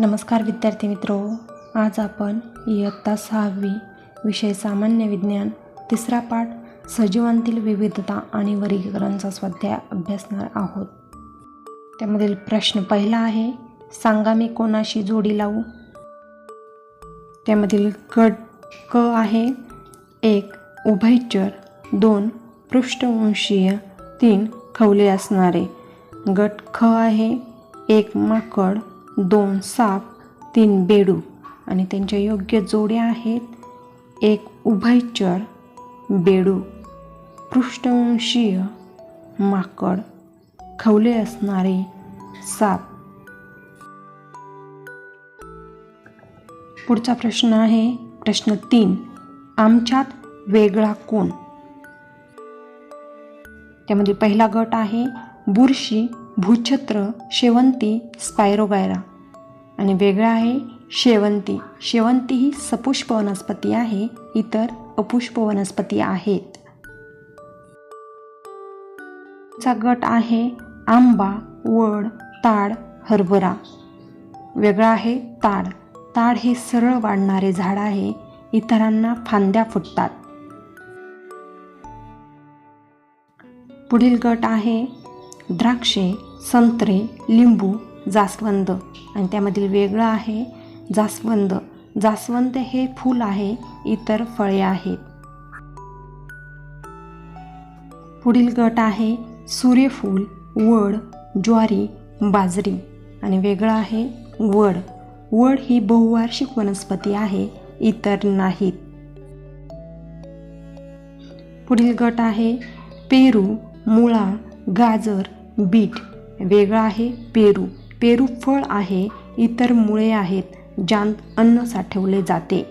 नमस्कार विद्यार्थी मित्रो आज आपण इयत्ता सहावी विषय सामान्य विज्ञान तिसरा पाठ सजीवांतील विविधता आणि वर्गीकरणचा स्वाध्याय अभ्यासणार आहोत. त्यामधील प्रश्न पहिला आहे सांगा मी कोणाशी जोडी लावू? त्यामधील गट क आहे एक उभयचर दोन पृष्ठवंशीय तीन खवले असणारे. गट ख आहे एक माकड दोन साप तीन बेडू आणि त्यांच्या योग्य जोड्या आहेत. एक उभयचर बेडू पृष्ठवंशीय माकड खवले असणारे साप. पुढचा प्रश्न आहे प्रश्न तीन आमच्यात वेगळा कोण? त्यामध्ये पहिला गट आहे बुरशी भूछत्र शेवंती स्पायरोगायरा. आणि वेगळा आहे शेवंती. शेवंती ही सपुष्प वनस्पती आहे. इतर अपुष्प वनस्पती आहेत. चा गट आहे आंबा वड ताड हरभरा. वेगळा आहे ताड. ताड हे सरळ वाढणारे झाड आहे. इतरांना फांद्या फुटतात. पुढील गट आहे द्राक्षे संत्रे लिंबू जास्वंद. आणि त्यामधील वेगळं आहे जास्वंद. जास्वंद हे फूल आहे इतर फळे आहेत. पुढील गट आहे सूर्यफूल वड ज्वारी बाजरी. आणि वेगळं आहे वड. वड ही बहुवार्षिक वनस्पती आहे इतर नाहीत. पुढील गट आहे पेरू मुळा गाजर बीट. वेगळं आहे पेरू. पेरू फळ आहे इतर मुळे आहेत ज्यात अन्न साठवले जाते.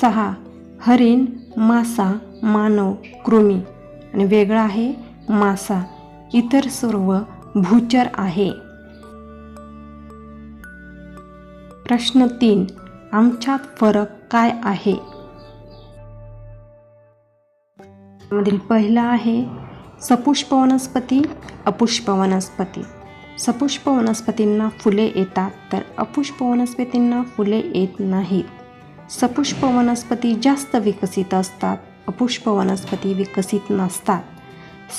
सहा. हरिण मासा मानव कृमी. आणि वेगळा आहे मासा. इतर सर्व भूचर आहे. प्रश्न तीन. आमच्यात फरक काय आहे? मधील पहिला आहे सपुष्प वनस्पती अपुष्प वनस्पती सपुष्प वनस्पतींना फुले येतात तर अपुष्प वनस्पतींना फुले येत नाहीत सपुष्प वनस्पती जास्त विकसित असतात अपुष्प वनस्पती विकसित नसतात.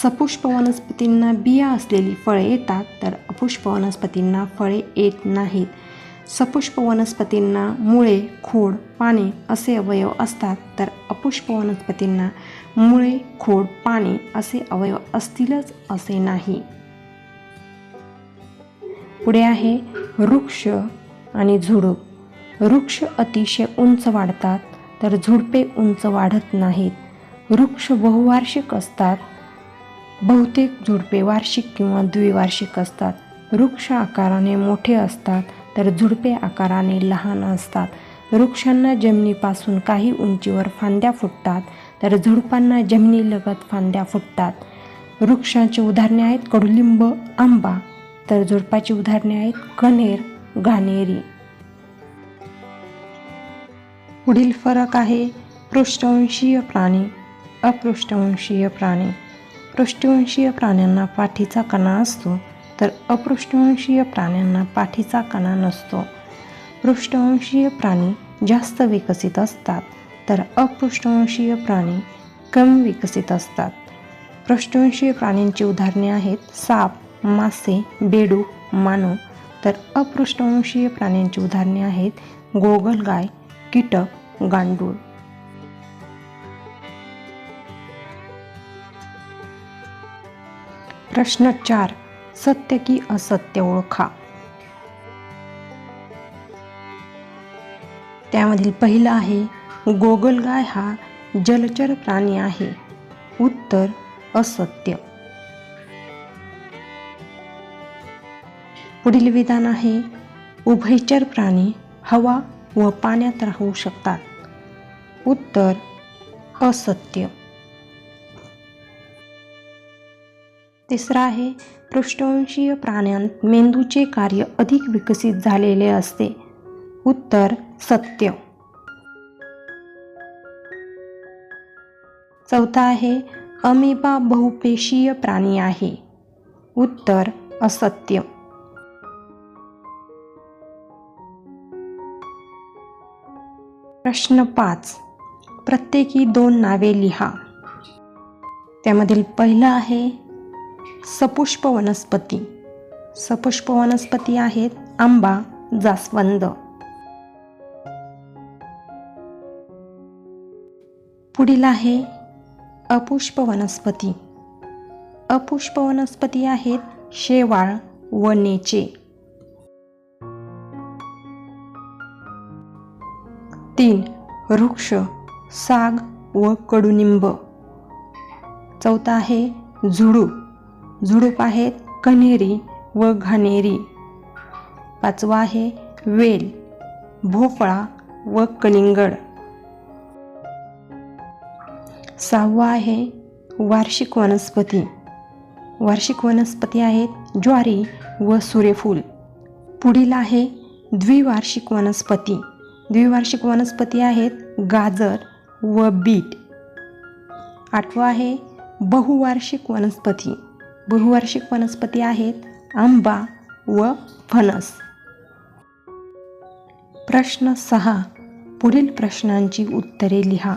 सपुष्प वनस्पतींना बिया असलेली फळे येतात तर अपुष्प वनस्पतींना फळे येत नाहीत. सपुष्प वनस्पतींना मुळे खोड पाने असे अवयव असतात. तर अपुष्प वनस्पतींना मुळे खोड पाने असे अवयव असतीलच असे नाही. पुढे आहे वृक्ष आणि झुडूप. वृक्ष अतिशय उंच वाढतात तर झुडपे उंच वाढत नाहीत. वृक्ष बहुवार्षिक असतात. बहुतेक झुडपे वार्षिक किंवा द्विवार्षिक असतात. वृक्ष आकाराने मोठे असतात. तर झुडपे आकाराने लहान असतात. वृक्षांना जमिनीपासून काही उंचीवर फांद्या फुटतात तर झुडपांना जमिनीलगत फांद्या फुटतात. वृक्षांची उदाहरणे आहेत कडुलिंब आंबा तर झुडपाची उदाहरणे आहेत कनेर घाणेरी. पुढील फरक आहे पृष्ठवंशीय प्राणी अपृष्ठवंशीय प्राणी. पृष्ठवंशीय प्राण्यांना पाठीचा कणा असतो. तर अपृष्ठवंशीय प्राण्यांना पाठीचा कणा नसतो. पृष्ठवंशीय प्राणी जास्त विकसित असतात तर अपृष्ठवंशीय प्राणी कमी विकसित असतात. पृष्ठवंशीय प्राण्यांची उदाहरणे आहेत साप मासे बेडू मानव. तर अपृष्ठवंशीय प्राण्यांची उदाहरणे आहेत गोगलगाय कीटक गांडूळ. प्रश्न चार. सत्य की असत्य ओळखा. त्यामधील पहिला आहे गोगलगाय हा जलचर प्राणी आहे. उत्तर असत्य. पुढील विधान आहे उभयचर प्राणी हवा व पाण्यात राहू शकतात. उत्तर असत्य. तिसरा आहे पृष्ठवंशीय प्राण्यांत मेंदूचे कार्य अधिक विकसित झालेले असते. उत्तर सत्य. चौथा आहे अमिबा बहुपेशीय प्राणी आहे. उत्तर असत्य. प्रश्न पाच. प्रत्येकी दोन नावे लिहा. त्यामधील पहिलं आहे सपुष्प वनस्पती सपुष्प वनस्पती आहेत आंबा जास्वंद. पुढील आहे अपुष्प वनस्पती अपुष्प वनस्पती आहेत शेवाळ व नेचे. तीन वृक्ष साग व कडुनिंब. चौथा आहे झुडूप झुडूप आहेत कन्हेरी व घाणेरी पाचवा आहे वेल भोपळा व कलिंगड सहावा आहे वार्षिक वनस्पती. वार्षिक वनस्पती आहेत ज्वारी व सूर्यफूल. पुढील आहे द्विवार्षिक वनस्पती. द्विवार्षिक वनस्पती आहेत गाजर व बीट. आठवा आहे बहुवार्षिक वनस्पती. बहुवार्षिक वनस्पती आहेत आंबा व फणस. प्रश्न सहा. पुढील प्रश्नांची उत्तरे लिहा.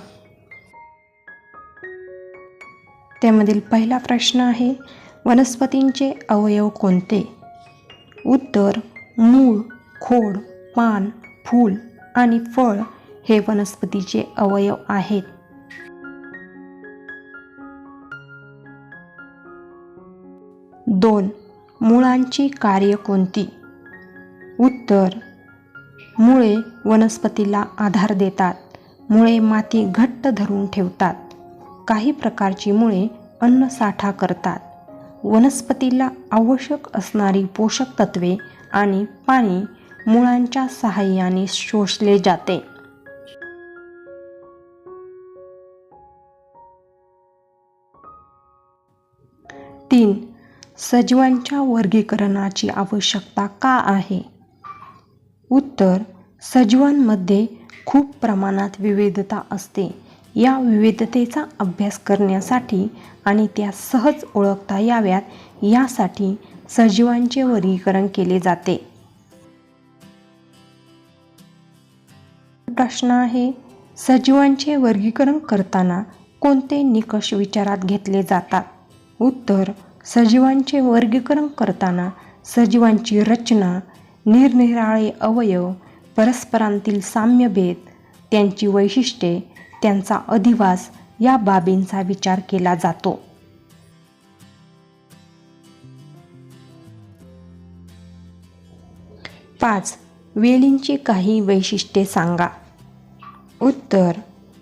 त्यामधील पहिला प्रश्न आहे वनस्पतींचे अवयव कोणते? उत्तर मूळ खोड पान फूल आणि फळ हे वनस्पतीचे अवयव आहेत. दोन. मुळांची कार्य कोणती? उत्तर. मुळे वनस्पतीला आधार देतात. मुळे माती घट्ट धरून ठेवतात. काही प्रकारची मुळे अन्नसाठा करतात. वनस्पतीला आवश्यक असणारी पोषक तत्वे आणि पाणी मुळांच्या सहाय्याने शोषले जाते. तीन. सजीवांच्या वर्गीकरणाची आवश्यकता का आहे? उत्तर सजीवांमध्ये खूप प्रमाणात विविधता असते. या विविधतेचा अभ्यास करण्यासाठी आणि त्या सहज ओळखता याव्यात यासाठी सजीवांचे वर्गीकरण केले जाते. प्रश्न आहे सजीवांचे वर्गीकरण करताना कोणते निकष विचारात घेतले जातात? उत्तर सजीवांचे वर्गीकरण करताना सजीवांची रचना निरनिराळे अवयव परस्परांतील साम्यभेद त्यांची वैशिष्ट्ये त्यांचा अधिवास या बाबींचा विचार केला जातो. पाच वेलींची काही वैशिष्ट्ये सांगा. उत्तर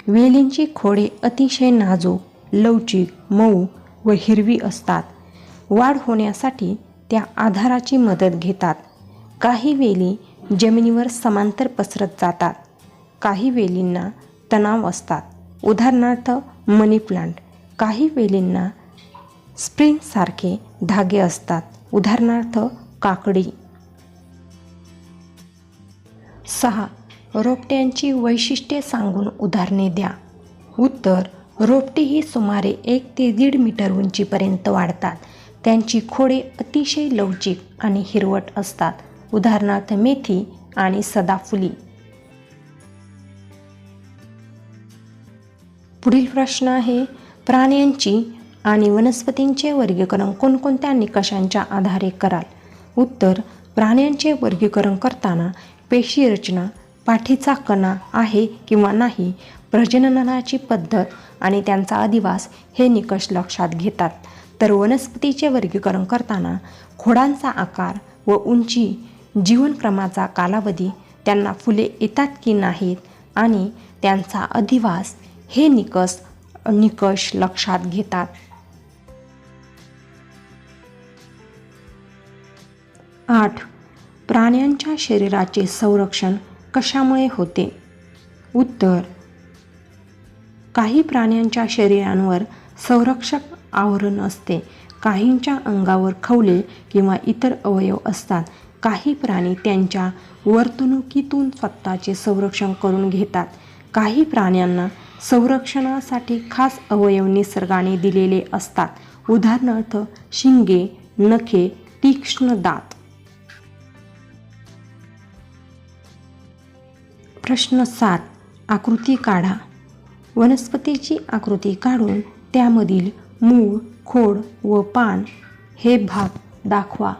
वेलींची खोडे अतिशय नाजूक लवचिक मऊ व हिरवी असतात. वाढ होण्यासाठी त्या आधाराची मदत घेतात. काही वेली जमिनीवर समांतर पसरत जातात. काही वेलींना तणाव असतात. उदाहरणार्थ मनी प्लांट. काही वेलींना स्प्रिंगसारखे धागे असतात. उदाहरणार्थ काकडी. सहा. रोपट्यांची वैशिष्ट्ये सांगून उदाहरणे द्या. उत्तर रोपटी ही सुमारे एक ते दीड मीटर उंचीपर्यंत वाढतात. त्यांची खोडे अतिशय लवचिक आणि हिरवट असतात. उदाहरणार्थ मेथी आणि सदाफुली. पुढील प्रश्न आहे प्राण्यांची आणि वनस्पतींचे वर्गीकरण कोणकोणत्या निकषांच्या आधारे कराल? उत्तर प्राण्यांचे वर्गीकरण करताना पेशी रचना पाठीचा कणा आहे किंवा नाही प्रजननाची पद्धत आणि त्यांचा अधिवास हे निकष लक्षात घेतात. तर वनस्पतीचे वर्गीकरण करताना खोडांचा आकार व उंची जीवनक्रमाचा कालावधी त्यांना फुले येतात की नाहीत आणि त्यांचा अधिवास हे निकष निकष लक्षात घेतात. आठ. प्राण्यांच्या शरीराचे संरक्षण कशामुळे होते? उत्तर. काही प्राण्यांच्या शरीरांवर संरक्षक आवरण असते. काहींच्या अंगावर खवले किंवा इतर अवयव असतात. काही प्राणी त्यांच्या वर्तणुकीतून स्वतःचे संरक्षण करून घेतात. काही प्राण्यांना संरक्षणासाठी खास अवयव निसर्गाने दिलेले असतात. उदाहरणार्थ शिंगे नखे तीक्ष्ण दात. प्रश्न सात. आकृती काढा. वनस्पतीची आकृती काढून त्यामधील मूळ खोड व पान हे भाग दाखवा.